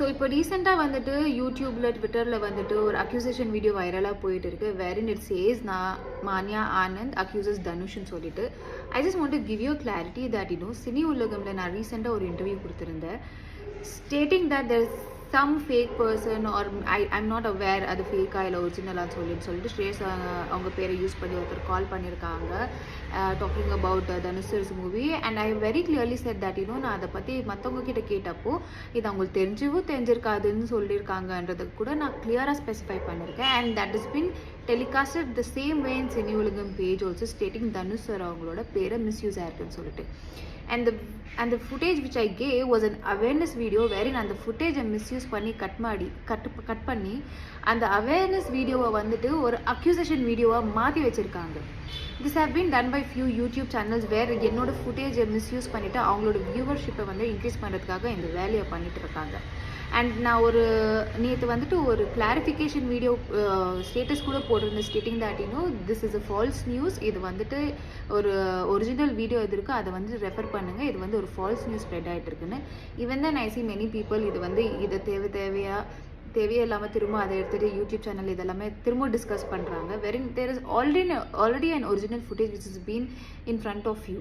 So இப்போ ரீசெண்டாக வந்துட்டு யூடியூப்பில் ட்விட்டரில் வந்துட்டு ஒரு அக்யூசேஷன் வீடியோ வைரலாக போயிட்டு இருக்கு வேரின் இட் சேஸ் நான் மானியா ஆனந்த் அக்யூசஸ் தனுஷ்னு சொல்லிட்டு. I just want to give you clarity that you know cine உலகம்ல நான் ரீசெண்டாக ஒரு இன்டர்வியூ கொடுத்துருந்தேன். Stating that there some fake person are I I'm not aware அது ஃபேக்காக இல்லை ஒரிஜினலாக சொல்லின்னு சொல்லிட்டு ஸ்ரேஸ் அவங்க பேரை யூஸ் பண்ணி ஒருத்தர் கால் பண்ணியிருக்காங்க talking about தனுசர்ஸ் movie and I very clearly said that you know நான் அதை பற்றி மற்றவங்க கிட்ட கேட்டப்போ இது அவங்களுக்கு தெரிஞ்சவும் தெரிஞ்சிருக்காதுன்னு சொல்லியிருக்காங்கன்றது கூட நான் கிளியராக ஸ்பெசிஃபை பண்ணியிருக்கேன் and that is been telecasted the same way in cine Ulagam page also stating Dhanush sir அவங்களோட பேரை மிஸ்யூஸ் ஆயிருக்குன்னு சொல்லிட்டு. And the and the footage which I K was an awareness video wherein அந்த ஃபுட்டேஜை misuse பண்ணி cut மாடி cut cut பண்ணி அந்த அவேர்னஸ் வீடியோவை வந்துட்டு ஒரு அக்யூசேஷன் வீடியோவாக மாற்றி வச்சுருக்காங்க. This have been done by few YouTube channels where என்னோட ஃபுட்டேஜை மிஸ்யூஸ் பண்ணிவிட்டு அவங்களோட வியூவர்ஷிப்பை வந்து இன்க்ரீஸ் பண்ணுறதுக்காக இந்த வேலையை பண்ணிட்டு இருக்காங்க. அண்ட் நான் ஒரு நேற்று வந்துட்டு ஒரு கிளாரிஃபிகேஷன் வீடியோ ஸ்டேட்டஸ் கூட போட்டிருந்தேன். ஸ்டேட்டிங் தட் இன்னும் this is a false news இது வந்துட்டு ஒரு ஒரிஜினல் வீடியோ இது இருக்குது அதை வந்து ரெஃபர் பண்ணுங்கள் இது வந்து ஒரு ஃபால்ஸ் நியூஸ் ஸ்ப்ரெட் ஆகிட்டு இருக்குன்னு. ஈவன் தான் ஐ சி மெனி பீப்புள் இது வந்து இது தேவை தேவையாக தேவையே இல்லாமல் திரும்ப அதை எடுத்துகிட்டு யூடியூப் சேனல் இதெல்லாமே திரும்ப டிஸ்கஸ் பண்ணுறாங்க very there is already already and original footage which is been in front of you